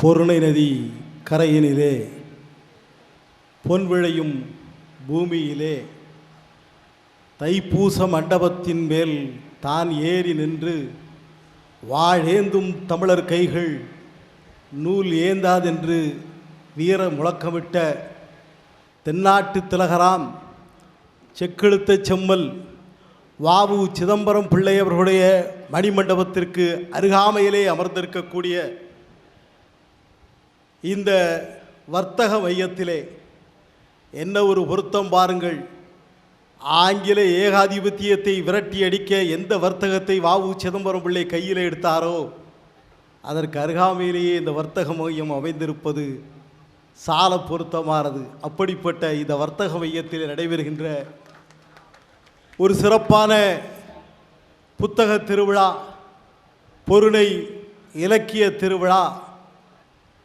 பொருணை நதி கரையினிலே பொன் விளையும் பூமியிலே தைப்பூச மண்டபத்தின் மேல் தான் ஏறி நின்று வாழேந்தும் தமிழர் கைகள் நூல் ஏந்தாதென்று வீர முழக்கமிட்ட தென்னாட்டு திலகராம் செக்கெழுத்த செம்மல் வாவு சிதம்பரம் பிள்ளையவர்களுடைய மணிமண்டபத்திற்கு அருகாமையிலே அமர்ந்திருக்கக்கூடிய இந்த வர்த்தக மையத்திலே என்ன ஒரு பொருத்தம் பாருங்கள். ஆங்கில ஏகாதிபத்தியத்தை விரட்டி அடிக்க எந்த வர்த்தகத்தை வாவு சிதம்பரம் பிள்ளை கையில் எடுத்தாரோ அதற்கு அருகாமையிலேயே இந்த வர்த்தக மையம் அமைந்திருப்பது சால பொருத்தமானது. அப்படிப்பட்ட இந்த வர்த்தக மையத்தில் நடைபெறுகின்ற ஒரு சிறப்பான புத்தக திருவிழா பொருணை இலக்கிய திருவிழா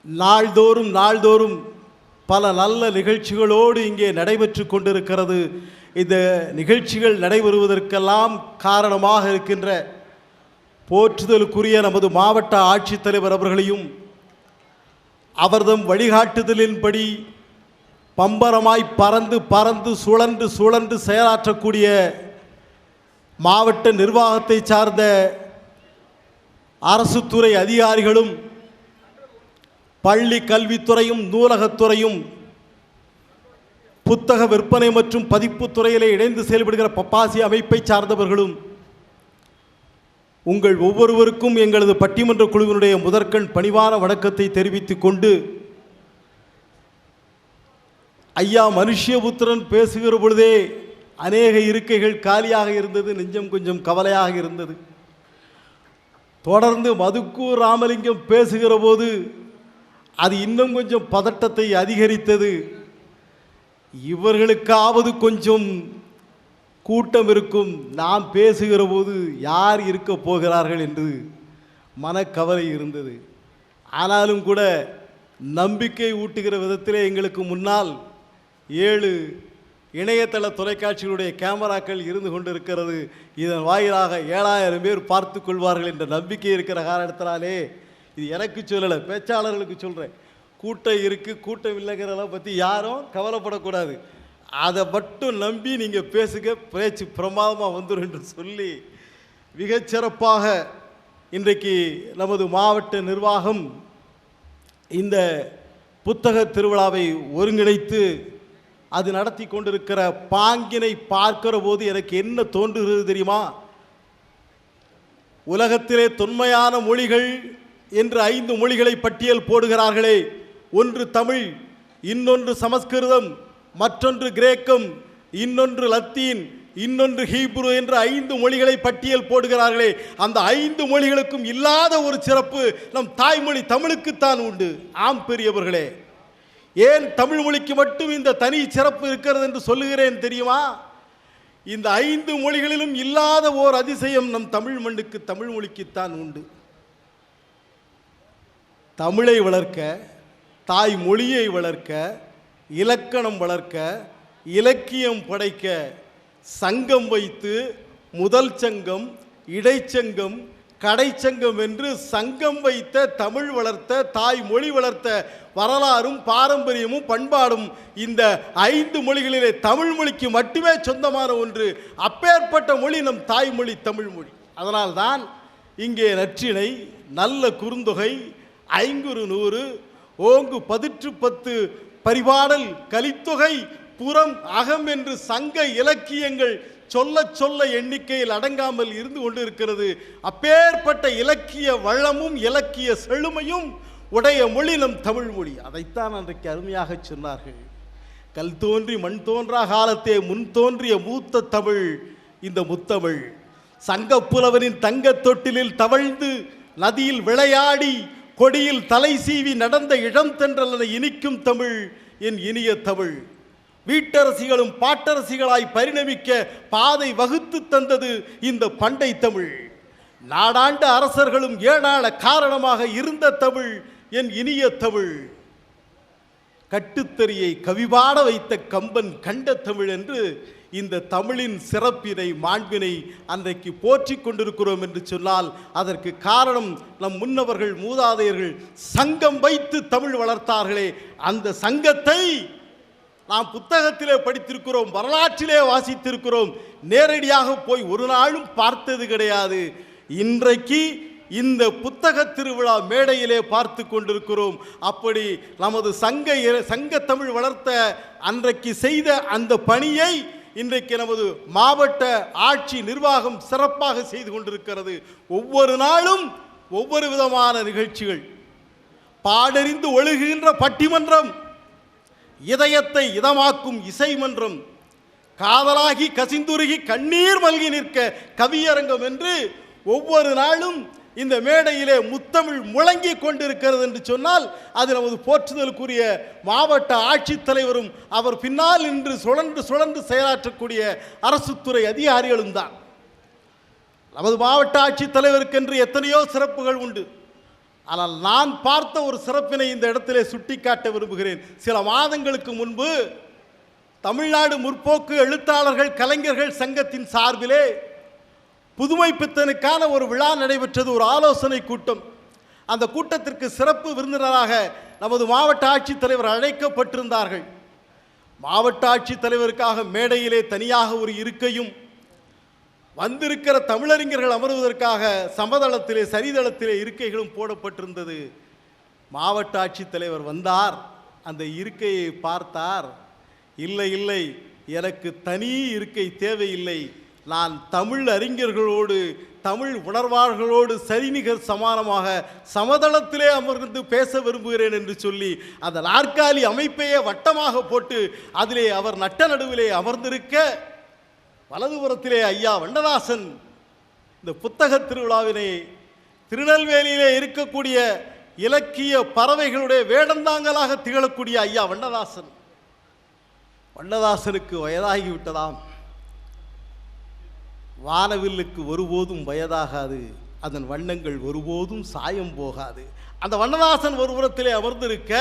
நாள்தோறும் நாள்தோறும் பல நல்ல நிகழ்ச்சிகளோடு இங்கே நடைபெற்று கொண்டிருக்கிறது. இந்த நிகழ்ச்சிகள் நடைபெறுவதற்கெல்லாம் காரணமாக இருக்கின்ற போற்றுதலுக்குரிய நமது மாவட்ட ஆட்சித்தலைவர் அவர்களையும் அவர்தம் வழிகாட்டுதலின்படி பம்பரமாய் பறந்து பறந்து சுழன்று சுழன்று செயலாற்றக்கூடிய மாவட்ட நிர்வாகத்தை சார்ந்த அரசுத்துறை அதிகாரிகளும் பள்ளி கல்வித்துறையும் நூலகத்துறையும் புத்தக விற்பனை மற்றும் பதிப்புத்துறையிலே இணைந்து செயல்படுகிற பப்பாசி அமைப்பை சார்ந்தவர்களும் உங்கள் ஒவ்வொருவருக்கும் எங்களது பட்டிமன்ற குழுவினுடைய முதற்கண் பணிவான வணக்கத்தை தெரிவித்துக் கொண்டு ஐயா மனுஷ்யபுத்திரன் பேசுகிற பொழுதே அநேக இருக்கைகள் காலியாக இருந்தது நெஞ்சம் கொஞ்சம் கவலையாக இருந்தது. தொடர்ந்து மதுக்கூர் ராமலிங்கம் பேசுகிற போது அது இன்னும் கொஞ்சம் பதட்டத்தை அதிகரித்தது. இவர்களுக்காவது கொஞ்சம் கூட்டம் இருக்கும். நாம் பேசுகிற போது யார் இருக்க போகிறார்கள் என்று மனக்கவலை இருந்தது. ஆனாலும் கூட நம்பிக்கை ஊட்டுகிற விதத்திலே எங்களுக்கு முன்னால் ஏழு இணையதள தொலைக்காட்சிகளுடைய கேமராக்கள் இருந்து கொண்டிருக்கிறது. இதன் வாயிலாக ஏழாயிரம் பேர் பார்த்து கொள்வார்கள் என்ற நம்பிக்கை இருக்கிற காரணத்தினாலே இது எனக்கு சொல்லலை பேச்சாளர்களுக்கு சொல்கிறேன் கூட்டம் இருக்குது கூட்டம் இல்லைங்கிறதெல்லாம் பற்றி யாரும் கவலைப்படக்கூடாது. அதை மட்டும் நம்பி நீங்கள் பேசுங்க பேச்சு பிரமாதமாக வந்துடும் என்று சொல்லி மிகச்சிறப்பாக இன்றைக்கு நமது மாவட்ட நிர்வாகம் இந்த புத்தக திருவிழாவை ஒருங்கிணைத்து அது நடத்தி கொண்டிருக்கிற பாங்கினை பார்க்கிற போது எனக்கு என்ன தோன்றுகிறது தெரியுமா? உலகத்திலே தொன்மையான மொழிகள் என்று ஐந்து மொழிகளை பட்டியல் போடுகிறார்களே. ஒன்று தமிழ் இன்னொன்று சமஸ்கிருதம் மற்றொன்று கிரேக்கம் இன்னொன்று லத்தீன் இன்னொன்று ஹீப்ரு என்று ஐந்து மொழிகளை பட்டியல் போடுகிறார்களே. அந்த ஐந்து மொழிகளுக்கும் இல்லாத ஒரு சிறப்பு நம் தாய்மொழி தமிழுக்குத்தான் உண்டு. ஆம் பெரியவர்களே. ஏன் தமிழ் மொழிக்கு மட்டும் இந்த தனி சிறப்பு இருக்கிறது என்று சொல்லுகிறேன் தெரியுமா? இந்த ஐந்து மொழிகளிலும் இல்லாத ஓர் அதிசயம் நம் தமிழ் மண்ணுக்கு தமிழ் மொழிக்குத்தான் உண்டு. தமிழை வளர்க்க தாய் மொழியை வளர்க்க இலக்கணம் வளர்க்க இலக்கியம் படைக்க சங்கம் வைத்து முதல் சங்கம் இடைச்சங்கம் கடைச்சங்கம் என்று சங்கம் வைத்த தமிழ் வளர்த்த தாய் மொழி வளர்த்த வரலாறும் பாரம்பரியமும் பண்பாடும் இந்த ஐந்து மொழிகளிலே தமிழ் மொழிக்கு மட்டுமே சொந்தமான ஒன்று. அப்பேற்பட்ட மொழி நம் தாய்மொழி தமிழ் மொழி அதனால்தான் இங்கே நற்றினை நல்ல குறுந்தொகை ஐங்குறு நூறு ஓங்கு பதிற்று பத்து பரிபாடல் கலித்தொகை புறம் அகம் என்று சங்க இலக்கியங்கள் சொல்ல சொல்ல எண்ணிக்கையில் அடங்காமல் இருந்து கொண்டிருக்கிறது. அப்பேற்பட்ட இலக்கிய வளமும் இலக்கிய செழுமையும் உடைய மொழி நம் தமிழ் மொழி. அதைத்தான் அன்றைக்கு அருமையாக சொன்னார்கள். கல் தோன்றி மண் தோன்றா காலத்தே முன் தோன்றிய மூத்த தமிழ் இந்த முத்தமிழ். சங்கப்புலவனின் தங்கத் தொட்டிலில் தவழ்ந்து நதியில் விளையாடி கொடியில் தலை சீவி நடந்த இடம் தென்றலன இனிக்கும் தமிழ் என் இனிய தமிழ். வீட்டரசிகளும் பாட்டரசிகளாய் பரிணமிக்க பாதை வகுத்து தந்தது இந்த பண்டை தமிழ். நாடாண்ட அரசர்களும் ஏழாள காரணமாக இருந்த தமிழ் என் இனிய தமிழ். கட்டுத்தறியை கவிபாட வைத்த கம்பன் கண்ட தமிழ் என்று இந்த தமிழின் சிறப்பினை மாண்பினை அன்றைக்கு போற்றிக் கொண்டிருக்கிறோம் என்று சொன்னால் அதற்கு காரணம் நம் முன்னவர்கள் மூதாதையர்கள் சங்கம் வைத்து தமிழ் வளர்த்தார்களே. அந்த சங்கத்தை நாம் புத்தகத்திலே படித்திருக்கிறோம் வரலாற்றிலே வாசித்திருக்கிறோம். நேரடியாக போய் ஒரு நாளும் பார்த்தது கிடையாது. இன்றைக்கு இந்த புத்தக திருவிழா மேடையிலே பார்த்து கொண்டிருக்கிறோம். அப்படி நமது சங்க சங்க தமிழ் வளர்த்த அன்றைக்கு செய்த அந்த பணியை இன்றைக்கு நமது மாவட்ட ஆட்சி நிர்வாகம் சிறப்பாக செய்து கொண்டிருக்கிறது. ஒவ்வொரு நாளும் ஒவ்வொரு விதமான நிகழ்ச்சிகள். பாடறிந்து ஒழுகுகின்ற பட்டிமன்றம் இதயத்தை இதமாக்கும் இசை மன்றம் காதலாகி கசிந்துருகி கண்ணீர் மல்கி நிற்க கவியரங்கம் என்று ஒவ்வொரு நாளும் இந்த மேடையிலே முத்தமிழ் முழங்கி கொண்டிருக்கிறது என்று சொன்னால் அது நமது போற்றுதலுக்குரிய மாவட்ட ஆட்சித்தலைவரும் அவர் பின்னால் நின்று சுழன்று சுழன்று செயலாற்றக்கூடிய அரசுத்துறை அதிகாரிகளும் தான். நமது மாவட்ட ஆட்சித்தலைவருக்கென்று எத்தனையோ சிறப்புகள் உண்டு. ஆனால் நான் பார்த்த ஒரு சிறப்பினை இந்த இடத்திலே சுட்டிக்காட்ட விரும்புகிறேன். சில மாதங்களுக்கு முன்பு தமிழ்நாடு முற்போக்கு எழுத்தாளர்கள் கலைஞர்கள் சங்கத்தின் சார்பிலே புதுமை பித்தனுக்கான ஒரு விழா நடைபெற்றது ஒரு ஆலோசனை கூட்டம். அந்த கூட்டத்திற்கு சிறப்பு விருந்தினராக நமது மாவட்ட ஆட்சித்தலைவர் அழைக்கப்பட்டிருந்தார்கள். மாவட்ட ஆட்சித்தலைவருக்காக மேடையிலே தனியாக ஒரு இருக்கையும் வந்திருக்கிற தமிழறிஞர்கள் அமர்வதற்காக சமதளத்திலே சரிதளத்திலே இருக்கைகளும் போடப்பட்டிருந்தது. மாவட்ட ஆட்சித்தலைவர் வந்தார் அந்த இருக்கையை பார்த்தார். இல்லை இல்லை எனக்கு தனி இருக்கை தேவையில்லை. நான் தமிழ் அறிஞர்களோடு தமிழ் உணர்வாளர்களோடு சரிநிகர் சமானமாக சமதளத்திலே அமர்ந்து பேச விரும்புகிறேன் என்று சொல்லி அந்த நாற்காலி அமைப்பையே வட்டமாக போட்டு அதிலே அவர் நட்ட நடுவிலே அமர்ந்திருக்க வலதுபுறத்திலே ஐயா வண்டதாசன் இந்த புத்தக திருவிழாவினை திருநெல்வேலியிலே இருக்கக்கூடிய இலக்கிய பறவைகளுடைய வேடந்தாங்கலாக திகழக்கூடிய ஐயா வண்டதாசன் வண்ணதாசனுக்கு வயதாகிவிட்டதாம். வானவில்லுக்கு ஒருபோதும் வயதாகாது. அதன் வண்ணங்கள் ஒருபோதும் சாயம் போகாது. அந்த வண்ணதாசன் ஒரு புறத்திலே அமர்ந்திருக்க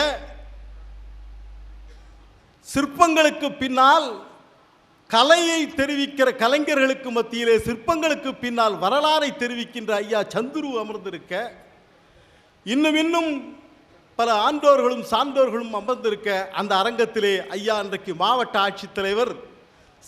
சிற்பங்களுக்கு பின்னால் கலையை தெரிவிக்கிற கலைஞர்களுக்கு மத்தியிலே சிற்பங்களுக்கு பின்னால் வரலாறை தெரிவிக்கின்ற ஐயா சந்துரு அமர்ந்திருக்க இன்னும் இன்னும் பல ஆண்டோர்களும் சான்றோர்களும் அமர்ந்திருக்க அந்த அரங்கத்திலே ஐயா அன்றைக்கு மாவட்ட ஆட்சித்தலைவர்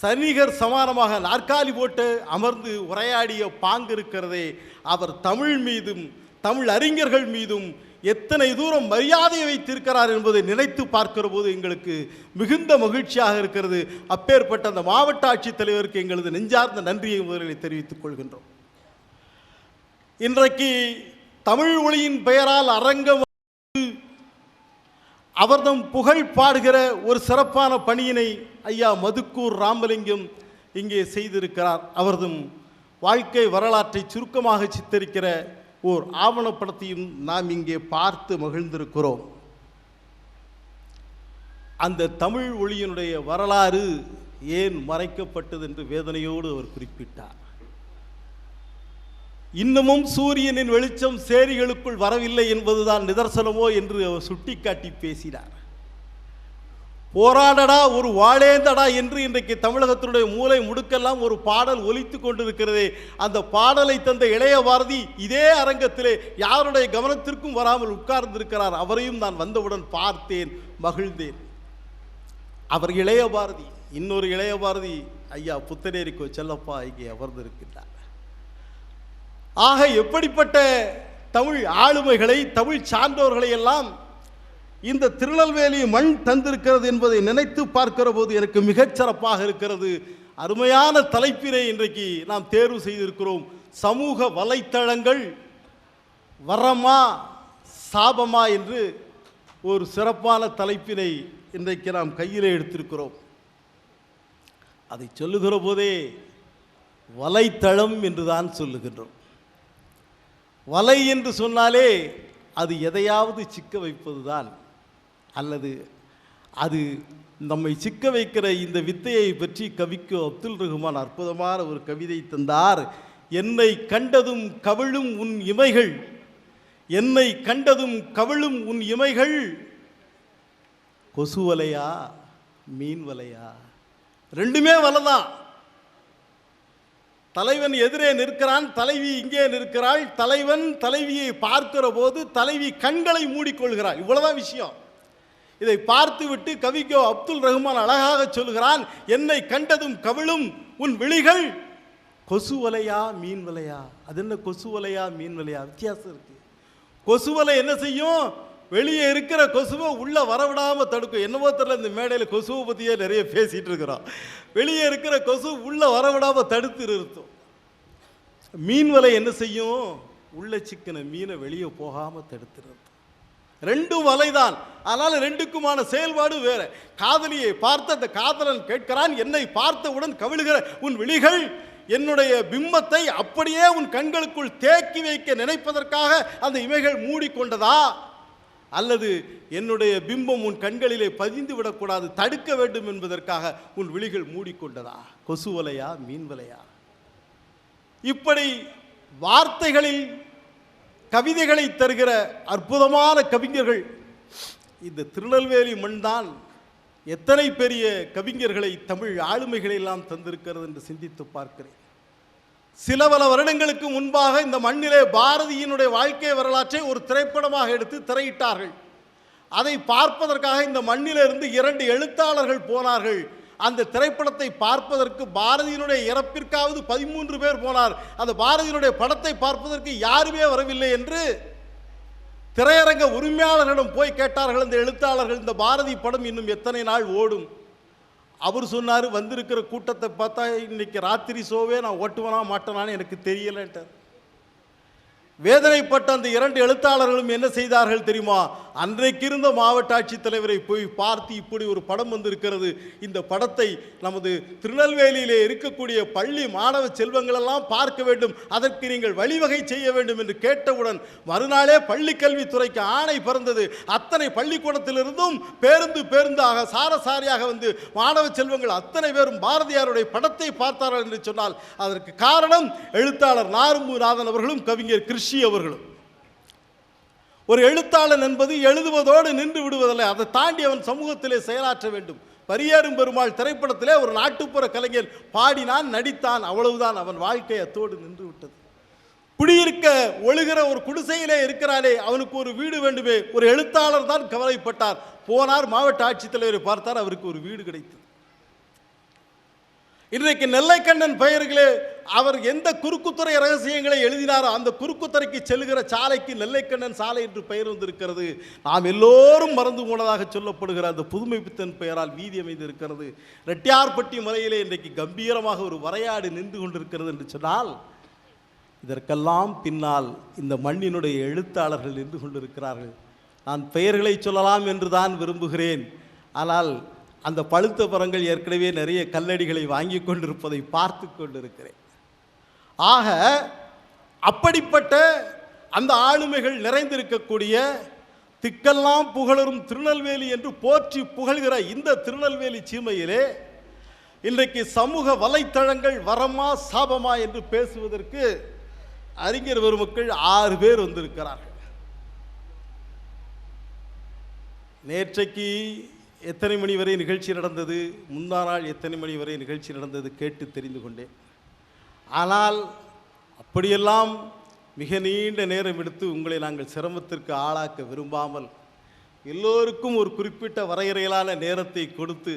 சனிகர் சமானமாக நாற்காலி போட்டு அமர்ந்து உரையாடிய பாங்கு இருக்கிறதே அவர் தமிழ் மீதும் தமிழ் அறிஞர்கள் மீதும் எத்தனை தூரம் மரியாதையை வைத்திருக்கிறார் என்பதை நினைத்து பார்க்கிற போது எங்களுக்கு மிகுந்த மகிழ்ச்சியாக இருக்கிறது. அப்பேற்பட்ட அந்த மாவட்ட ஆட்சித்தலைவருக்கு எங்களது நெஞ்சார்ந்த நன்றியை முதலில் தெரிவித்துக் கொள்கின்றோம். இன்றைக்கு தமிழ் ஒளியின் பெயரால் அரங்கம் அவர்தம் புகழ் பாடுகிற ஒரு சிறப்பான பணியினை ஐயா மதுக்கூர் ராமலிங்கம் இங்கே செய்திருக்கிறார். அவர்தம் வாழ்க்கை வரலாற்றை சுருக்கமாக சித்தரிக்கிற ஓர் ஆவணப்படத்தையும் நாம் இங்கே பார்த்து மகிழ்ந்திருக்கிறோம். அந்த தமிழ் ஒளியினுடைய வரலாறு ஏன் மறைக்கப்பட்டது என்று வேதனையோடு அவர் குறிப்பிட்டார். இன்னமும் சூரியனின் வெளிச்சம் சேரிகளுக்குள் வரவில்லை என்பதுதான் நிதர்சனமோ என்று அவர் சுட்டிக்காட்டி பேசினார். போராடடா ஒரு வாழேந்தடா என்று இன்றைக்கு தமிழகத்தினுடைய மூலை முடுக்கெல்லாம் ஒரு பாடல் ஒலித்து கொண்டிருக்கிறதே. அந்த பாடலை தந்த இளைய பாரதி இதே அரங்கத்திலே யாருடைய கவனத்திற்கும் வராமல் உட்கார்ந்திருக்கிறார். அவரையும் நான் வந்தவுடன் பார்த்தேன் மகிழ்ந்தேன். அவர் இளைய பாரதி இன்னொரு இளைய பாரதி ஐயா புத்தனேரிக்கோ செல்லப்பா இங்கே அமர்ந்திருக்கின்றார். ஆக எப்படிப்பட்ட தமிழ் ஆளுமைகளை தமிழ் சான்றோர்களை எல்லாம் இந்த திருநெல்வேலி மண் தந்திருக்கிறது என்பதை நினைத்து பார்க்கிற போது எனக்கு மிகச்சிறப்பாக இருக்கிறது. அருமையான தலைப்பினை இன்றைக்கு நாம் தேர்வு செய்திருக்கிறோம். சமூக வலைத்தளங்கள் வரமா சாபமா என்று ஒரு சிறப்பான தலைப்பினை இன்றைக்கு நாம் கையிலே எடுத்திருக்கிறோம். அதை சொல்லுகிற போதே வலைத்தளம் என்று தான் சொல்லுகின்றோம். வலை என்று சொன்னாலே அது எதையாவது சிக்க வைப்பதுதான். அல்லது அது நம்மை சிக்க வைக்கிற இந்த வித்தையை பற்றி கவிக்கு அப்துல் ரஹ்மான் அற்புதமான ஒரு கவிதை தந்தார். என்னை கண்டதும் கவிழும் உன் இமைகள் என்னை கண்டதும் கவிழும் உன் இமைகள் கொசு வலையா மீன் வலையா? ரெண்டுமே வலை தான். தலைவன் எதிரே நிற்கிறான் தலைவி இங்கே நிற்கிறாள் தலைவன் தலைவியை பார்க்கிற போது தலைவி கண்களை மூடிக்கொள்கிறாள். இவ்வளவுதான் விஷயம். இதை பார்த்துவிட்டு கவிக்கோ அப்துல் ரஹ்மான் அழகாக சொல்கிறான் என்னை கண்டதும் கவிழும் உன் விழிகள். கொசு வலையா மீன் வலையா? அது என்ன கொசு வலையா மீன் வலையா? வித்தியாசம் இருக்கு. கொசு வலை என்ன செய்யும்? வெளியே இருக்கிற கொசுவை உள்ள வரவிடாம தடுக்கும். என்னவோ தெரியல இந்த மேடையில் கொசுவை பற்றியே நிறைய பேசிட்டு இருக்கிறோம். வெளியே இருக்கிற கொசு உள்ள வரவிடாம தடுத்து நிறுத்தும். மீன் வலை என்ன செய்யும்? உள்ள சிக்கன மீனை வெளியே போகாமல் தடுத்துறது. ரெண்டும் வலைதான். ஆனால் ரெண்டுக்குமான செயல்பாடு வேற. காதலியை பார்த்த அந்த காதலன் கேட்கிறான் என்னை பார்த்தவுடன் கவிழுகிற உன் விழிகள் என்னுடைய பிம்பத்தை அப்படியே உன் கண்களுக்குள் தேக்கி வைக்க நினைப்பதற்காக அந்த இமைகள் மூடிக்கொண்டதா? அல்லது என்னுடைய பிம்பம் உன் கண்களிலே பதிந்து விடக்கூடாது தடுக்க வேண்டும் என்பதற்காக உன் விழிகள் மூடிக்கொண்டதா? கொசு வலையா மீன் வலையா? இப்படி வார்த்தைகளில் கவிதைகளை தருகிற அற்புதமான கவிஞர்கள் இந்த திருநெல்வேலி மண்தான் எத்தனை பெரிய கவிஞர்களை தமிழ் ஆளுமைகளை எல்லாம் தந்திருக்கிறது என்று சிந்தித்து பார்க்கிறேன். சில பல வருடங்களுக்கு முன்பாக இந்த மண்ணிலே பாரதியினுடைய வாழ்க்கை வரலாற்றை ஒரு திரைப்படமாக எடுத்து திரையிட்டார்கள். அதை பார்ப்பதற்காக இந்த மண்ணிலிருந்து இரண்டு எழுத்தாளர்கள் போனார்கள். அந்த திரைப்படத்தை பார்ப்பதற்கு பாரதியினுடைய இறப்பிற்காவது பதிமூன்று பேர் போனார். அந்த பாரதியினுடைய படத்தை பார்ப்பதற்கு யாருமே வரவில்லை என்று திரையரங்க உரிமையாளர்களிடம் போய் கேட்டார்கள். இந்த எழுத்தாளர்கள் இந்த பாரதி படம் இன்னும் எத்தனை நாள் ஓடும்? அவர் சொன்னார் வந்திருக்கிற கூட்டத்தை பார்த்தா இன்னைக்கு ராத்திரி ஷோவே நான் ஓட்டுவனா மாட்டேனான்னு எனக்கு தெரியலன்ட்டார். வேதனைப்பட்ட அந்த இரண்டு எழுத்தாளர்களும் என்ன செய்தார்கள் தெரியுமா? அன்றைக்கு இருந்த மாவட்ட ஆட்சித்தலைவரை போய் பார்த்து இப்படி ஒரு படம் வந்திருக்கிறது. இந்த படத்தை நமது திருநெல்வேலியிலே இருக்கக்கூடிய பள்ளி மாணவ செல்வங்களெல்லாம் பார்க்க வேண்டும். அதற்கு நீங்கள் வழிவகை செய்ய வேண்டும் என்று கேட்டவுடன் மறுநாளே பள்ளி கல்வித்துறைக்கு ஆணை பிறந்தது. அத்தனை பள்ளிக்கூடத்திலிருந்தும் பேருந்து பேருந்தாக சாரசாரியாக வந்து மாணவ செல்வங்கள் அத்தனை பேரும் பாரதியாருடைய படத்தை பார்த்தார்கள் என்று சொன்னால் அதற்கு காரணம் எழுத்தாளர் நாரும்புநாதன் அவர்களும் கவிஞர் கிருஷி அவர்களும். ஒரு எழுத்தாளன் என்பது எழுதுவதோடு நின்று விடுவதில்லை. அதை தாண்டி அவன் சமூகத்திலே செயலாற்ற வேண்டும். பரியேறும் பெருமாள் திரைப்படத்திலே ஒரு நாட்டுப்புற கலைஞர் பாடினான் நடித்தான். அவ்வளவுதான் அவன் வாழ்க்கை அத்தோடு நின்று விட்டது. குடியிருக்க ஒழுகிற ஒரு குடிசையிலே இருக்கிறானே அவனுக்கு ஒரு வீடு வேண்டுமே. ஒரு எழுத்தாளர் தான் கவலைப்பட்டார். போனார் மாவட்ட ஆட்சித்தலைவரை பார்த்தார் அவருக்கு ஒரு வீடு கிடைத்தது. இன்றைக்கு நெல்லைக்கண்ணன் பெயர்களே அவர் எந்த குறுக்குத்துறை ரகசியங்களை எழுதினாரோ அந்த குறுக்குத்துறைக்கு செல்கிற சாலைக்கு நெல்லைக்கண்ணன் சாலை என்று பெயர் வந்திருக்கிறது. நாம் எல்லோரும் மறந்து போனதாக சொல்லப்படுகிற அந்த புதுமை பித்தன் பெயரால் வீதி அமைந்திருக்கிறது. ரெட்டியார்பட்டி மலையிலே இன்றைக்கு கம்பீரமாக ஒரு வரையாடு நின்று கொண்டிருக்கிறது என்று சொன்னால் இதற்கெல்லாம் பின்னால் இந்த மண்ணினுடைய எழுத்தாளர்கள் நின்று கொண்டிருக்கிறார்கள். நான் பெயர்களை சொல்லலாம் என்று தான் விரும்புகிறேன். ஆனால் அந்த பழுத்த மரங்கள் ஏற்கனவே நிறைய கல்லடிகளை வாங்கி கொண்டிருப்பதை பார்த்து கொண்டிருக்கிறேன். ஆக அப்படிப்பட்ட அந்த ஆளுமைகள் நிறைந்திருக்கக்கூடிய திக்கெல்லாம் புகழரும் திருநெல்வேலி என்று போற்றி புகழ்கிற இந்த திருநெல்வேலி சீமையிலே இன்றைக்கு சமூக வலைத்தளங்கள் வரமா சாபமா என்று பேசுவதற்கு அறிஞர் பெருமக்கள் ஆறு பேர் வந்திருக்கிறார்கள். நேற்றைக்கு எத்தனை மணி வரை நிகழ்ச்சி நடந்தது? முந்தா நாள் எத்தனை மணி வரை நிகழ்ச்சி நடந்தது கேட்டு தெரிந்து கொண்டேன். ஆனால் அப்படியெல்லாம் மிக நீண்ட நேரம் எடுத்து உங்களை நாங்கள் சிரமத்திற்கு ஆளாக்க விரும்பாமல் எல்லோருக்கும் ஒரு குறிப்பிட்ட வரையறையிலான நேரத்தை கொடுத்து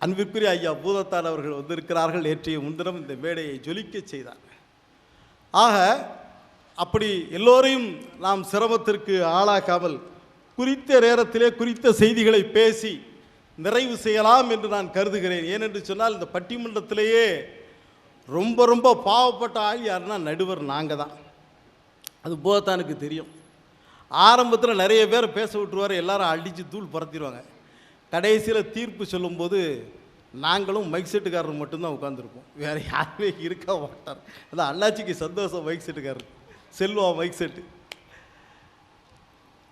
அன்பிற்குரிய ஐயா பூதத்தான் அவர்கள் வந்திருக்கிறார்கள். நேற்றைய முன்தினம் இந்த மேடையை ஜொலிக்கச் செய்தார். ஆக அப்படி எல்லோரையும் நாம் சிரமத்திற்கு ஆளாக்காமல் குறித்த நேரத்திலே குறித்த செய்திகளை பேசி நிறைவு செய்யலாம் என்று நான் கருதுகிறேன். ஏனென்று சொன்னால் இந்த பட்டிமன்றத்திலேயே ரொம்ப ரொம்ப பாவப்பட்ட ஆள் யாருன்னா நடுவர் நாங்கள் தான். அது போதானுக்கு தெரியும். ஆரம்பத்தில் நிறைய பேர் பேச விட்டுருவார் எல்லாரும் அடித்து தூள் பறத்திடுவாங்க கடைசியில் தீர்ப்பு சொல்லும்போது நாங்களும் மைக் செட்டுக்காரர் மட்டும்தான் உட்காந்துருப்போம் வேறு யாருமே இருக்க மாட்டார். அதான் அண்ணாச்சிக்கு சந்தோஷம் மைக் செட்டுக்காரர் செல்வா மைக் செட்டு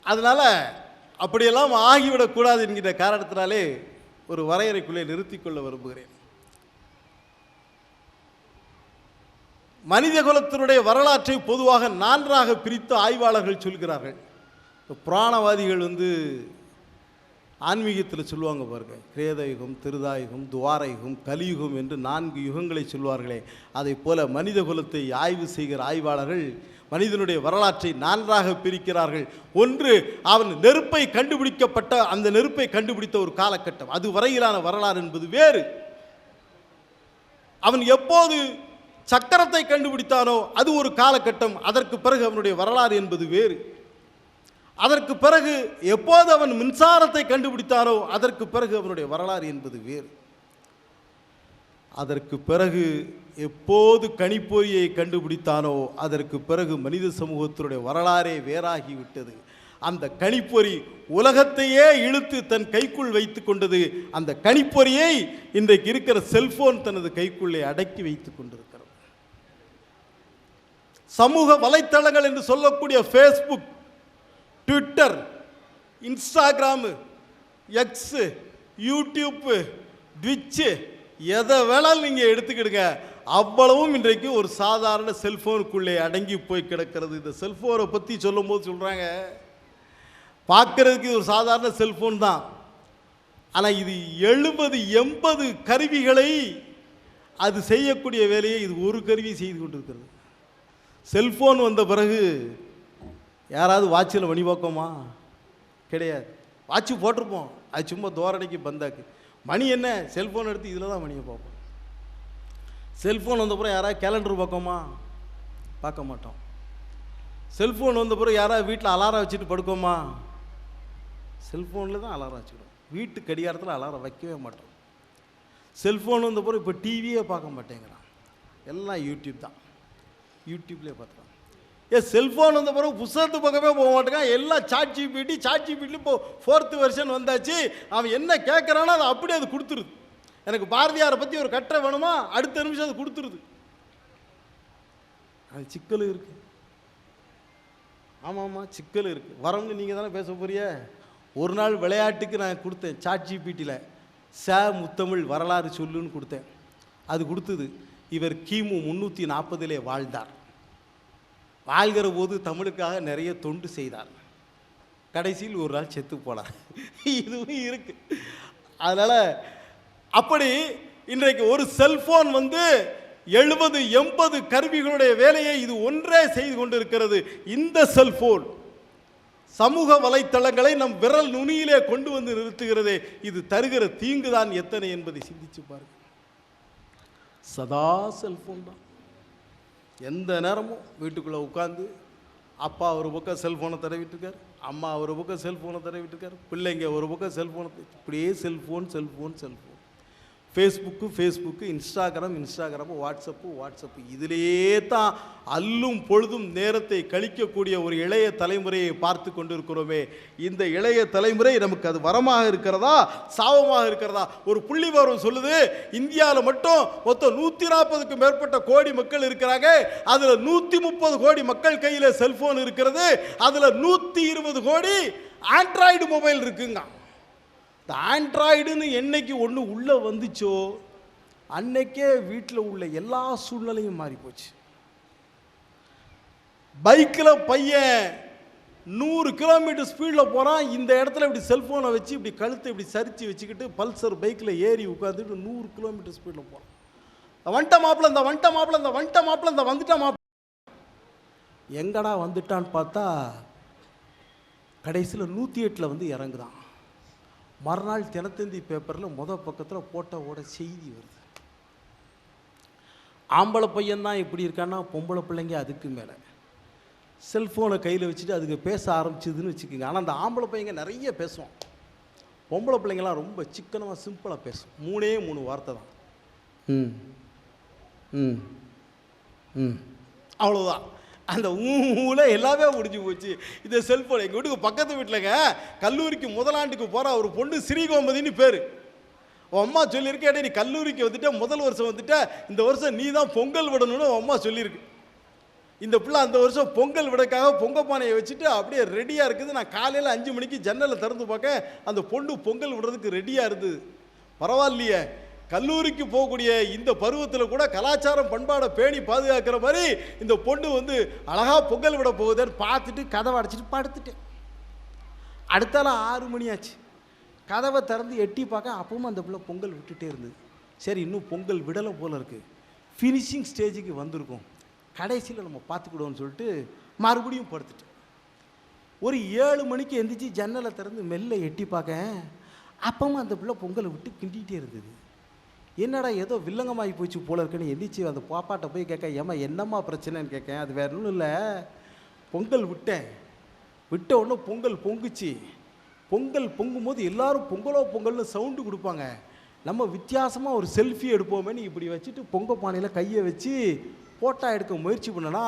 அதனால் அப்படியெல்லாம் ஆகிவிடக்கூடாது என்கிற காரணத்தினாலே ஒரு வரையறைக்குள்ளே நிறுத்திக்கொள்ள விரும்புகிறேன். மனித குலத்தினுடைய வரலாற்றை பொதுவாக நான்காக பிரித்து ஆய்வாளர்கள் சொல்கிறார்கள். புராணவாதிகள் வந்து ஆன்மீகத்தில் சொல்லுவாங்க பாருங்க கிரேதயுகம் திருதாயுகம் துவாரயுகம் கலியுகம் என்று நான்கு யுகங்களை சொல்வார்களே. அதைப் போல மனித குலத்தை ஆய்வு செய்கிற ஆய்வாளர்கள் மனிதனுடைய வரலாற்றை நான்காக பிரிக்கிறார்கள். ஒன்று அவன் நெருப்பை கண்டுபிடிக்கப்பட்ட அந்த நெருப்பை கண்டுபிடித்த ஒரு காலகட்டம். அது வரையிலான வரலாறு என்பது வேறு. அவன் எப்போது சக்கரத்தை கண்டுபிடித்தானோ அது ஒரு காலகட்டம். அதற்கு பிறகு அவனுடைய வரலாறு என்பது வேறு. அதற்கு பிறகு எப்போது அவன் மின்சாரத்தை கண்டுபிடித்தானோ அதற்கு பிறகு அவனுடைய வரலாறு என்பது வேறு. அதற்கு பிறகு எப்போது கணிப்பொறியை கண்டுபிடித்தானோ அதற்கு பிறகு மனித சமூகத்தினுடைய வரலாறே வேறாகிவிட்டது. அந்த கணிப்பொறி உலகத்தையே இழுத்து தன் கைக்குள் வைத்து கொண்டது அந்த கணிப்பொறியை இன்றைக்கு இருக்கிற செல்போன் தனது கைக்குள்ளே அடக்கி வைத்துக் கொண்டிருக்கிறது. சமூக வலைத்தளங்கள் என்று சொல்லக்கூடிய Facebook Twitter Instagram X YouTube Twitch எதை வேணாலும் நீங்கள் எடுத்துக்கிடுங்க. அவ்வளவும் இன்றைக்கு ஒரு சாதாரண செல்ஃபோனுக்குள்ளே அடங்கி போய் கிடக்கிறது. இந்த செல்ஃபோனை பற்றி சொல்லும்போது சொல்கிறாங்க பார்க்குறதுக்கு ஒரு சாதாரண செல்ஃபோன் தான். ஆனால் இது எழுபது எண்பது கருவிகளை அது செய்யக்கூடிய வேலையை இது ஒரு கருவி செய்து கொண்டிருக்கிறது. செல்ஃபோன் வந்த பிறகு யாராவது வாட்சில் மணி பார்க்கோமா கிடையாது. வாட்சு போட்டிருப்போம். அது சும்மா தோரடைக்கு பந்தாக்கு. மணி என்ன? செல்ஃபோன் எடுத்து இதில் தான் மணியை பார்ப்போம். செல்ஃபோன் வந்த பிறகு யாராவது கேலண்டர் பார்க்கோமா? பார்க்க மாட்டோம். செல்ஃபோன் வந்த பிறகு யாராவது வீட்டில் அலாரம் வச்சுட்டு படுக்கோமா? செல்ஃபோனில் தான் அலாரம் வச்சுக்கிடும் வீட்டு கடிகாரத்தில் அலாரம் வைக்கவே மாட்டோம். செல்ஃபோன் வந்த பிறகு இப்போ டிவியே பார்க்க மாட்டேங்கிறான். எல்லாம் யூடியூப் தான். யூடியூப்லேயே பார்த்துறான் ஏ செல்ஃபோன் வந்த பிறகு புத்தகத்து பக்கமே போக மாட்டேங்கிறான். எல்லாம் சாட் பீட்டி சாட் ஜிபிடி இப்போ ஃபோர்த்து வெர்ஷன் வந்தாச்சு. அவன் என்ன கேட்குறானோ அதை அப்படியே அது கொடுத்துருது. எனக்கு பாரதியாரை பற்றி ஒரு கட்டுரை வேணுமா? அடுத்த நிமிஷம் அது கொடுத்துருது. அது சிக்கல் இருக்குது ஆமாம் ஆமாம் சிக்கல் இருக்குது வரவங்க நீங்கள் தானே பேச போறிய ஒரு நாள் விளையாட்டுக்கு நான் கொடுத்தேன் சாட் பீட்டியில் ச முத்தமிழ் வரலாறு சொல்லுன்னு கொடுத்தேன். அது கொடுத்தது இவர் கிமு முந்நூற்றி நாற்பதிலே வாழ்ந்தார். வாழ்கிற போது தமிழுக்காக நிறைய தொண்டு செய்தார். கடைசியில் ஒரு நாள் செத்து போனார். இதுவும் இருக்கு. அதனால் அப்படி இன்றைக்கு ஒரு செல்போன் வந்து எழுபது எண்பது கருவிகளுடைய வேலையை இது ஒன்றே செய்து கொண்டிருக்கிறது. இந்த செல்போன் சமூக வலைத்தளங்களை நம் விரல் நுனியிலே கொண்டு வந்து நிறுத்துகிறதே. இது தருகிற தீங்கு தான் எத்தனை என்பதை சிந்திச்சு பாருங்கள். சதா செல்போன் தான். எந்த நேரமும் வீட்டுக்குள்ளே உட்காந்து அப்பா ஒரு பக்கம் செல்ஃபோனை தடவிட்டுருக்கார் அம்மா ஒரு பக்கம் செல்ஃபோனை தடவிட்டுருக்கார் பிள்ளைங்க ஒரு பக்கம் செல்ஃபோனை இப்படியே cellphone cellphone cellphone Facebook Facebook Instagram Instagram WhatsApp WhatsApp இதிலேயே தான் அல்லும் பொழுதும் நேரத்தை கழிக்கக்கூடிய ஒரு இளைய தலைமுறையை பார்த்து கொண்டிருக்கிறோமே. இந்த இளைய தலைமுறை நமக்கு அது வரமாக இருக்கிறதா? சாபமாக இருக்கிறதா? ஒரு புள்ளி வரும் சொல்லுது. இந்தியாவில் மட்டும் மொத்தம் நூற்றி நாற்பதுக்கும் மேற்பட்ட கோடி மக்கள் இருக்கிறாங்க. அதில் நூற்றி முப்பது கோடி மக்கள் கையில் செல்ஃபோன் இருக்கிறது. அதில் நூற்றி இருபது கோடி ஆண்ட்ராய்டு மொபைல் இருக்குங்க. இந்த ஆண்ட்ராய்டுன்னு என்னைக்கு ஒன்று உள்ளே வந்துச்சோ அன்னைக்கே வீட்டில் உள்ள எல்லா சூழ்நிலையும் மாறி போச்சு பைக்கில் பையன் நூறு கிலோமீட்டர் ஸ்பீடில் போகிறான் இந்த இடத்துல இப்படி செல்ஃபோனை வச்சு இப்படி கழுத்தை இப்படி சரித்து வச்சுக்கிட்டு பல்சர் பைக்கில் ஏறி உட்காந்துட்டு நூறு கிலோமீட்டர் ஸ்பீடில் போகிறான் வண்ட மாப்பிள்ள இந்த வண்ட மாப்பிள்ள இந்த வண்ட மாப்பிள்ள இந்த வந்துட்ட மாப்பிள்ள எங்கடா வந்துட்டான்னு பார்த்தா கடைசியில் நூற்றி எட்டில் வந்து இறங்குதான். மறுநாள் தினத்தந்தி பேப்பரில் முத பக்கத்தில் போட்டோவோட செய்தி வருது. ஆம்பளை பையன்தான் இப்படி இருக்கான்னா பொம்பளை பிள்ளைங்க அதுக்கு மேலே. செல்ஃபோனை கையில் வச்சுட்டு அதுக்கு பேச ஆரம்பிச்சதுன்னு வச்சுக்கோங்க. ஆனால் அந்த ஆம்பளை பையங்க நிறைய பேசுவான். பொம்பளை பிள்ளைங்களாம் ரொம்ப சிக்கனமாக சிம்பிளாக பேசும். மூணே மூணு வார்த்தை தான். ம். ம். ம். அவ்வளோதான் அந்த ஊல எல்லாமே முடிஞ்சு போச்சு. இந்த செல்ஃபோன் எங்கள் வீட்டுக்கு பக்கத்து வீட்டிலங்க கல்லூரிக்கு முதலாண்டுக்கு போகிற ஒரு பொண்ணு ஸ்ரீகோமதின்னு பேர். உன் அம்மா சொல்லியிருக்கேன் நீ கல்லூரிக்கு வந்துட்ட முதல் வருஷம் வந்துட்ட இந்த வருஷம் நீ தான் பொங்கல் விடணும்னு உன் அம்மா சொல்லியிருக்கு. இந்த பிள்ளை அந்த வருஷம் பொங்கல் விடக்காக பொங்க பானையை வச்சுட்டு அப்படியே ரெடியாக இருக்குது. நான் காலையில் அஞ்சு மணிக்கு ஜன்னலை திறந்து பார்க்க அந்த பொண்ணு பொங்கல் விடுறதுக்கு ரெடியாக இருந்தது. பரவாயில்லையே கல்லூரிக்கு போகக்கூடிய இந்த பருவத்தில் கூட கலாச்சாரம் பண்பாடை பேணி பாதுகாக்கிற மாதிரி இந்த பொண்ணு வந்து அழகாக பொங்கல் விட போகுதுன்னு பார்த்துட்டு கதவை அடைச்சிட்டு படுத்துட்டேன் அடுத்தால ஆறு மணி ஆச்சு. கதவை திறந்து எட்டி பார்க்க அப்பவும் அந்த பிள்ளை பொங்கல் விட்டுட்டே இருந்தது. சரி இன்னும் பொங்கல் விடலை போல இருக்குது ஃபினிஷிங் ஸ்டேஜுக்கு வந்திருக்கோம். கடைசியில் நம்ம பார்த்துக்கிடுவோம்னு சொல்லிட்டு மறுபடியும் படுத்துட்டேன். ஒரு ஏழு மணிக்கு எந்திரிச்சு ஜன்னலை திறந்து மெல்ல எட்டி பார்க்க அப்பவும் அந்த பிள்ளை பொங்கலை விட்டு கிண்டிகிட்டே இருந்தது. என்னடா ஏதோ வில்லங்கமாகி போச்சு போல இருக்குன்னு எந்திரிச்சு அந்த பாப்பாட்ட போய் கேட்க ஏம்மா என்னம்மா பிரச்சனைன்னு கேட்கேன் அது வேற ஒன்றும் இல்லை. பொங்கல் விட்டேன். விட்ட உடனே பொங்கல் பொங்குச்சு. பொங்கல் பொங்கும்போது எல்லாரும் பொங்கலோ பொங்கல்னு சவுண்டு கொடுப்பாங்க. நம்ம வித்தியாசமாக ஒரு செல்ஃபி எடுப்போமேன்னு இப்படி வச்சுட்டு பொங்க பானையில் கையை வச்சு ஃபோட்டோ எடுக்க முயற்சி பண்ணனா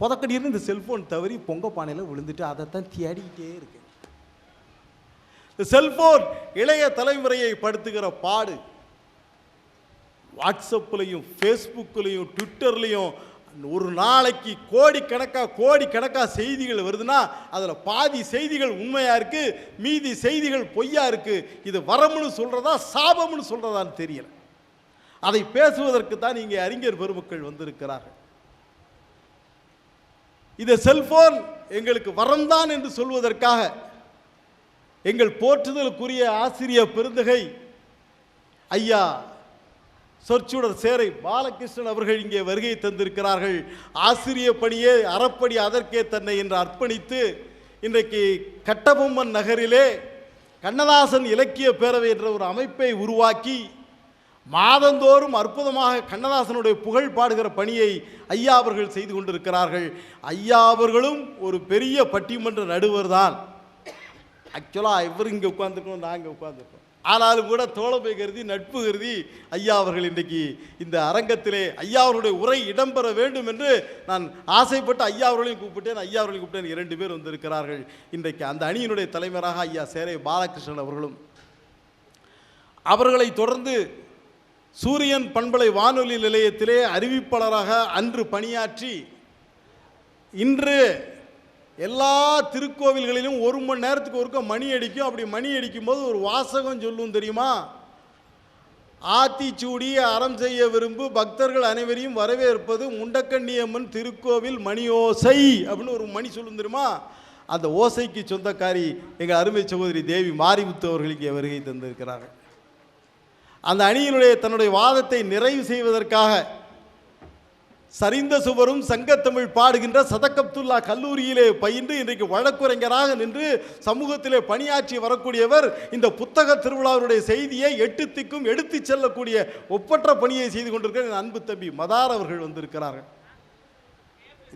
புதக்கடியிருந்து இந்த செல்ஃபோன் தவறி பொங்க பானையில் விழுந்துட்டு அதைத்தான் தேடிக்கிட்டே இருக்கு இந்த செல்ஃபோன் இளைய தலைமுறையை படுத்துகிற பாடு. வாட்ஸ்அப்லையும் ஃபேஸ்புக்லேயும் ட்விட்டர்லையும் ஒரு நாளைக்கு கோடிக்கணக்காக கோடிக்கணக்காக செய்திகள் வருதுன்னா அதில் பாதி செய்திகள் உண்மையாக இருக்குது மீதி செய்திகள் பொய்யா இருக்குது இது வரம்னு சொல்கிறதா சாபம்னு சொல்கிறதான்னு தெரியல. அதை பேசுவதற்கு தான் இங்கே அறிஞர் பெருமக்கள் வந்திருக்கிறார்கள். இந்த செல்போன் எங்களுக்கு வரம்தான் என்று சொல்வதற்காக எங்கள் போற்றுதலுக்குரிய ஆசிரியர் பெருந்தகை ஐயா சொற்சுடர் சேரை பாலகிருஷ்ணன் அவர்கள் இங்கே வருகை தந்திருக்கிறார்கள். ஆசிரிய பணியே அறப்படி அதற்கே தன்னை என்று அர்ப்பணித்து இன்றைக்கு கட்டபொம்மன் நகரிலே கண்ணதாசன் இலக்கிய பேரவை என்ற ஒரு அமைப்பை உருவாக்கி மாதந்தோறும் அற்புதமாக கண்ணதாசனுடைய புகழ் பாடுகிற பணியை ஐயா அவர்கள் செய்து கொண்டிருக்கிறார்கள். ஐயா அவர்களும் ஒரு பெரிய பட்டிமன்ற நடுவர் தான் ஆக்சுவலாக இவர் இங்கே உட்காந்துருக்கோம் நாங்கள் உட்காந்துருக்கோம் ஆனாலும் கூட தோழமை கருதி நட்பு கருதி ஐயா அவர்கள் இன்றைக்கு இந்த அரங்கத்திலே ஐயா அவர்களுடைய உரை இடம்பெற வேண்டும் என்று நான் ஆசைப்பட்டு ஐயா அவர்களையும் கூப்பிட்டேன். ஐயா அவர்களையும் கூப்பிட்டேன். இரண்டு பேர் வந்திருக்கிறார்கள். இன்றைக்கு அந்த அணியினுடைய தலைவராக ஐயா சேரை பாலகிருஷ்ணன் அவர்களும். அவர்களை தொடர்ந்து சூரியன் பண்பலை வானொலி நிலையத்திலே அறிவிப்பாளராக அன்று பணியாற்றி இன்று எல்லா திருக்கோவில்களிலும் ஒரு மணி நேரத்துக்கு ஒருக்க மணி அடிக்கும். அப்படி மணி அடிக்கும்போது ஒரு வாசகம் சொல்லும் தெரியுமா? ஆத்திச்சூடி அறம் செய்ய விரும்பு பக்தர்கள் அனைவரையும் வரவேற்பது முண்டக்கண்ணியம்மன் திருக்கோவில் மணி ஓசை அப்படின்னு ஒரு மணி சொல்லும் தெரியுமா? அந்த ஓசைக்கு சொந்தக்காரி எங்கள் அருமை சகோதரி தேவி மாரிமுத்து அவர்களுக்கு வருகை தந்திருக்கிறார்கள். அந்த அணியினுடைய தன்னுடைய வாதத்தை நிறைவு செய்வதற்காக சரிந்த சுவரும் சங்கத்தமிழ் பாடுகின்ற சதகப்துல்லா கல்லூரியிலே பயின்று இன்றைக்கு வழக்குரைஞராக நின்று சமூகத்திலே பணியாற்றி வரக்கூடியவர் இந்த புத்தக திருவிழாவுடைய செய்தியை எட்டு திக்கும் எடுத்துச் செல்லக்கூடிய ஒப்பற்ற பணியை செய்து கொண்டிருக்கிற என் அன்பு தம்பி மதார் அவர்கள் வந்திருக்கிறார்கள்.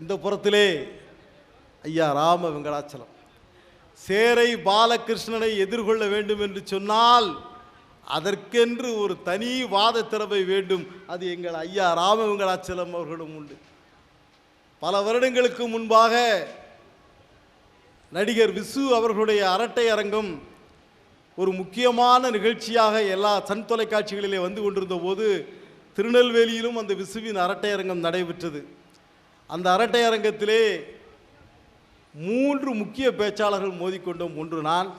இந்த புறத்திலே ஐயா ராம வெங்கடாச்சலம். சேரை பாலகிருஷ்ணனை எதிர்கொள்ள வேண்டும் என்று சொன்னால் அதற்கென்று ஒரு தனி வாத திறமை வேண்டும். அது எங்கள் ஐயா ராமவெங்கடாச்சலம் அவர்களும் உண்டு. பல வருடங்களுக்கு முன்பாக நடிகர் விசு அவர்களுடைய அரட்டை அரங்கம் ஒரு முக்கியமான நிகழ்ச்சியாக எல்லா சன் தொலைக்காட்சிகளிலே வந்து கொண்டிருந்த போது திருநெல்வேலியிலும் அந்த விசுவின் அரட்டை அரங்கம் நடைபெற்றது. அந்த அரட்டை அரங்கத்திலே மூன்று முக்கிய பேச்சாளர்கள் மோதிக்கொண்டோம். ஒன்று நான்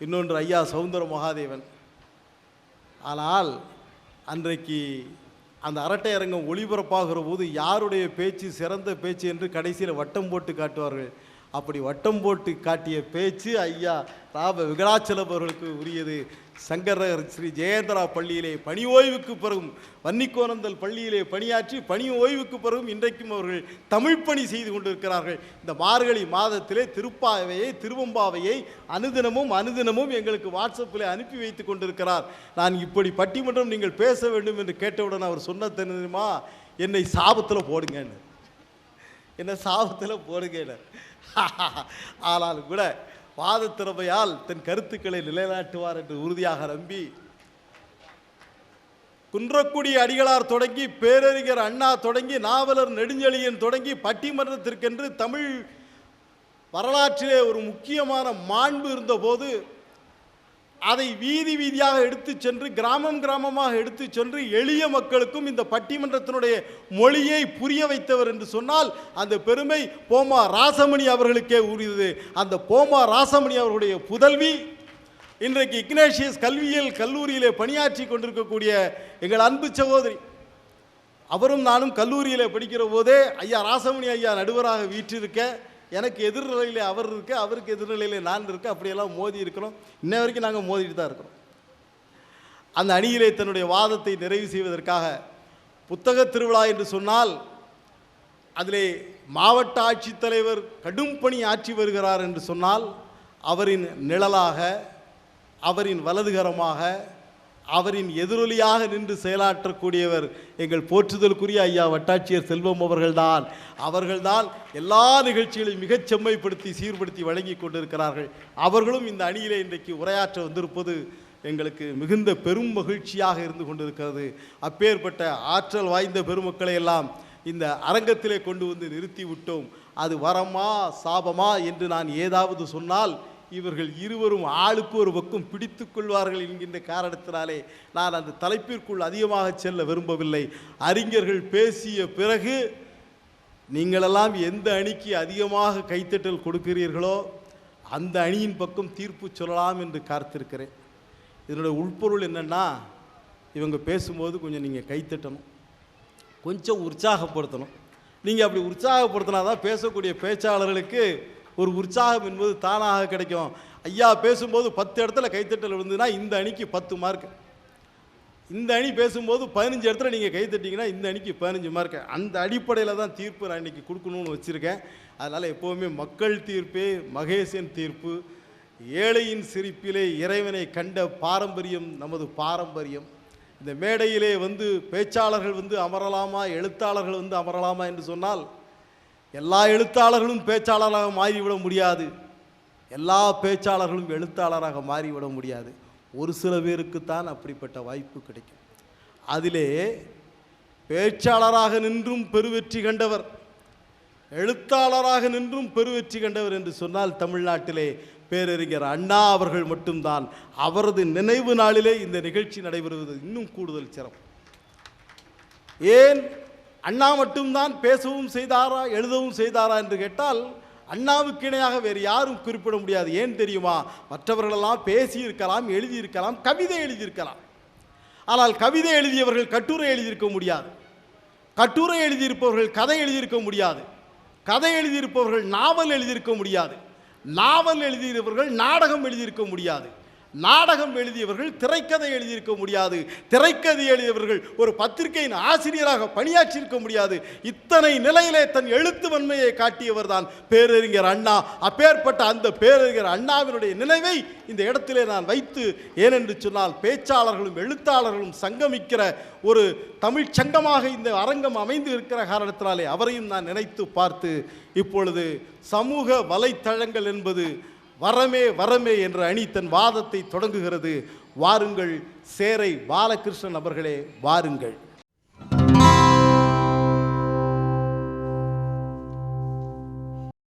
இன்னொன்று ஐயா சவுந்தர மகாதேவன். ஆனால் அன்றைக்கு அந்த அரட்டை அரங்கம் ஒளிபரப்பாகிற போது யாருடைய பேச்சு சிறந்த பேச்சு என்று கடைசியில் வட்டம் போட்டு காட்டுவார்கள்? அப்படி வட்டம் போட்டு காட்டிய பேச்சு ஐயா ராப விகடாச்சலம் அவர்களுக்கு உரியது. சங்கரர் ஸ்ரீ ஜெயேந்திரா பள்ளியிலே பணி ஓய்வுக்கு பிறகும் வன்னிக்கோனந்தல் பள்ளியிலே பணியாற்றி பணி ஓய்வுக்கு பிறகும் இன்றைக்கும் அவர்கள் தமிழ் பணி செய்து கொண்டிருக்கிறார்கள். இந்த மார்கழி மாதத்திலே திருப்பாவையை திருவம்பாவையை அனுதினமும் அனுதினமும் எங்களுக்கு வாட்ஸ்அப்பில் அனுப்பி வைத்து கொண்டிருக்கிறார். நான் இப்படி பட்டிமன்றம் நீங்கள் பேச வேண்டும் என்று கேட்டவுடன் அவர் சொன்ன தெரியுமா? என்னை சாபத்தில் போடுங்கன்னு. என்னை சாபத்தில் போடுங்க ஆனாலும் கூட வாத திறமையால் தன் கருத்துக்களை நிலைநாட்டுவார் என்று உறுதியாக நம்பி குன்றக்குடி அடிகளார் தொடங்கி பேரறிஞர் அண்ணா தொடங்கி நாவலர் நெடுஞ்செழியன் தொடங்கி பட்டிமன்றத்திற்கென்று தமிழ் வரலாற்றிலே ஒரு முக்கியமான மாண்பு இருந்தபோது அதை வீதி வீதியாக எடுத்து சென்று கிராமம் கிராமமாக எடுத்து சென்று எளிய மக்களுக்கும் இந்த பட்டிமன்றத்தினுடைய மொழியை புரிய வைத்தவர் என்று சொன்னால் அந்த பெருமை போமா ராசமணி அவர்களுக்கே உரியது. அந்த போமா ராசமணி அவர்களுடைய புதல்வி இன்றைக்கு இக்னேஷியஸ் கல்வியியல் கல்லூரியிலே பணியாற்றி கொண்டிருக்கக்கூடிய எங்கள் அன்பு சகோதரி அவரும் நானும் கல்லூரியில் படிக்கிற போதே ஐயா ராசமணி ஐயா நடுவராக வீற்றிருக்க எனக்கு எதிர்நிலையில் அவர் இருக்கு அவருக்கு எதிர்நிலையில் நான் இருக்கு அப்படியெல்லாம் மோதி இருக்கிறோம். இன்ன வரைக்கும் நாங்கள் மோதிட்டு தான் இருக்கிறோம். அந்த அணியிலே தன்னுடைய வாதத்தை நிறைவு செய்வதற்காக புத்தக திருவிழா என்று சொன்னால் அதிலே மாவட்ட ஆட்சித்தலைவர் கடும் பணி ஆற்றி வருகிறார் என்று சொன்னால் அவரின் நிழலாக அவரின் வலதுகரமாக அவரின் எதிரொலியாக நின்று செயலாற்றக்கூடியவர் எங்கள் போற்றுதலுக்குரிய ஐயா வட்டாட்சியர் செல்வம் அவர்கள்தான். அவர்கள்தான் எல்லா நிகழ்ச்சிகளையும் மிகச் செம்மைப்படுத்தி சீர்படுத்தி வழங்கி கொண்டிருக்கிறார்கள். அவர்களும் இந்த அணியிலே இன்றைக்கு உரையாற்ற வந்திருப்பது எங்களுக்கு மிகுந்த பெரும் மகிழ்ச்சியாக இருந்து கொண்டிருக்கிறது. அப்பேற்பட்ட ஆற்றல் வாய்ந்த பெருமக்களை எல்லாம் இந்த அரங்கத்திலே கொண்டு வந்து நிறுத்தி விட்டோம். அது வரமா சாபமா என்று நான் ஏதாவது சொன்னால் இவர்கள் இருவரும் ஆளுக்கு ஒரு பக்கம் பிடித்து கொள்வார்கள் என்கின்ற காரணத்தினாலே நான் அந்த தலைப்பிற்குள் அதிகமாக செல்ல விரும்பவில்லை. அறிஞர்கள் பேசிய பிறகு நீங்களெல்லாம் எந்த அணிக்கு அதிகமாக கைத்தட்டல் கொடுக்கிறீர்களோ அந்த அணியின் பக்கம் தீர்ப்பு சொல்லலாம் என்று காத்திருக்கிறேன். இதனுடைய உள்பொருள் என்னென்னா இவங்க பேசும்போது கொஞ்சம் நீங்கள் கைத்தட்டணும். கொஞ்சம் உற்சாகப்படுத்தணும். நீங்கள் அப்படி உற்சாகப்படுத்தினா தான் பேசக்கூடிய பேச்சாளர்களுக்கு ஒரு உற்சாகம் என்பது தானாக கிடைக்கும். ஐயா பேசும்போது பத்து இடத்துல கைத்தட்டல் விழுந்துன்னா இந்த அணிக்கு பத்து மார்க் இந்த அணி பேசும்போது பதினஞ்சு இடத்துல நீங்கள் கைத்தட்டிங்கன்னா இந்த அணிக்கு பதினஞ்சு மார்க் அந்த அடிப்படையில் தான் தீர்ப்பு நான் இன்றைக்கி கொடுக்கணும்னு வச்சுருக்கேன். அதனால் எப்போவுமே மக்கள் தீர்ப்பே மகேசன் தீர்ப்பு. ஏழையின் சிரிப்பிலே இறைவனை கண்ட பாரம்பரியம் நமது பாரம்பரியம். இந்த மேடையிலே வந்து பேச்சாளர்கள் வந்து அமரலாமா எழுத்தாளர்கள் வந்து அமரலாமா என்று சொன்னால் எல்லா எழுத்தாளர்களும் பேச்சாளராக மாறிவிட முடியாது. எல்லா பேச்சாளர்களும் எழுத்தாளராக மாறிவிட முடியாது. ஒரு சில பேருக்குத்தான் அப்படிப்பட்ட வாய்ப்பு கிடைக்கும். அதிலே பேச்சாளராக நின்றும் பெருவெற்றி கண்டவர் எழுத்தாளராக நின்றும் பெருவெற்றி கண்டவர் என்று சொன்னால் தமிழ்நாட்டிலே பேரறிஞர் அண்ணா அவர்கள் மட்டும்தான். அவரது நினைவு நாளிலே இந்த நிகழ்ச்சி நடைபெறுவது இன்னும் கூடுதல் சிறப்பு. ஏன் அண்ணா மட்டும்தான் பேசவும் செய்தாரா எழுதவும் செய்தாரா என்று கேட்டால் அண்ணாவுக்கு இணையாக வேறு யாரும் குறிப்பிட முடியாது. ஏன் தெரியுமா? மற்றவர்களெல்லாம் பேசியிருக்கலாம் எழுதியிருக்கலாம் கவிதை எழுதியிருக்கலாம். ஆனால் கவிதை எழுதியவர்கள் கட்டுரை எழுதியிருக்க முடியாது. கட்டுரை எழுதியிருப்பவர்கள் கதை எழுதியிருக்க முடியாது. கதை எழுதியிருப்பவர்கள் நாவல் எழுதியிருக்க முடியாது. நாவல் எழுதியிருப்பவர்கள் நாடகம் எழுதியிருக்க முடியாது. நாடகம் எழுதியவர்கள் திரைக்கதை எழுதியிருக்க முடியாது. திரைக்கதை எழுதியவர்கள் ஒரு பத்திரிகையின் ஆசிரியராக பணியாற்றியிருக்க முடியாது. இத்தனை நிலையிலே தன் எழுத்து வன்மையை காட்டியவர் தான் பேரறிஞர் அண்ணா. அப்பேற்பட்ட அந்த பேரறிஞர் அண்ணாவினுடைய நினைவை இந்த இடத்திலே நான் வைத்து ஏனென்று சொன்னால் பேச்சாளர்களும் எழுத்தாளர்களும் சங்கமிக்கிற ஒரு தமிழ் சங்கமாக இந்த அரங்கம் அமைந்து இருக்கிற காரணத்தினாலே அவரையும் நான் நினைத்து பார்த்து இப்பொழுது சமூக வலைத்தளங்கள் என்பது வரமே வரமே என்ற அணி தன் வாதத்தை தொடங்குகிறது. வாருங்கள் சேரை பாலகிருஷ்ணன் அவர்களே வாருங்கள்.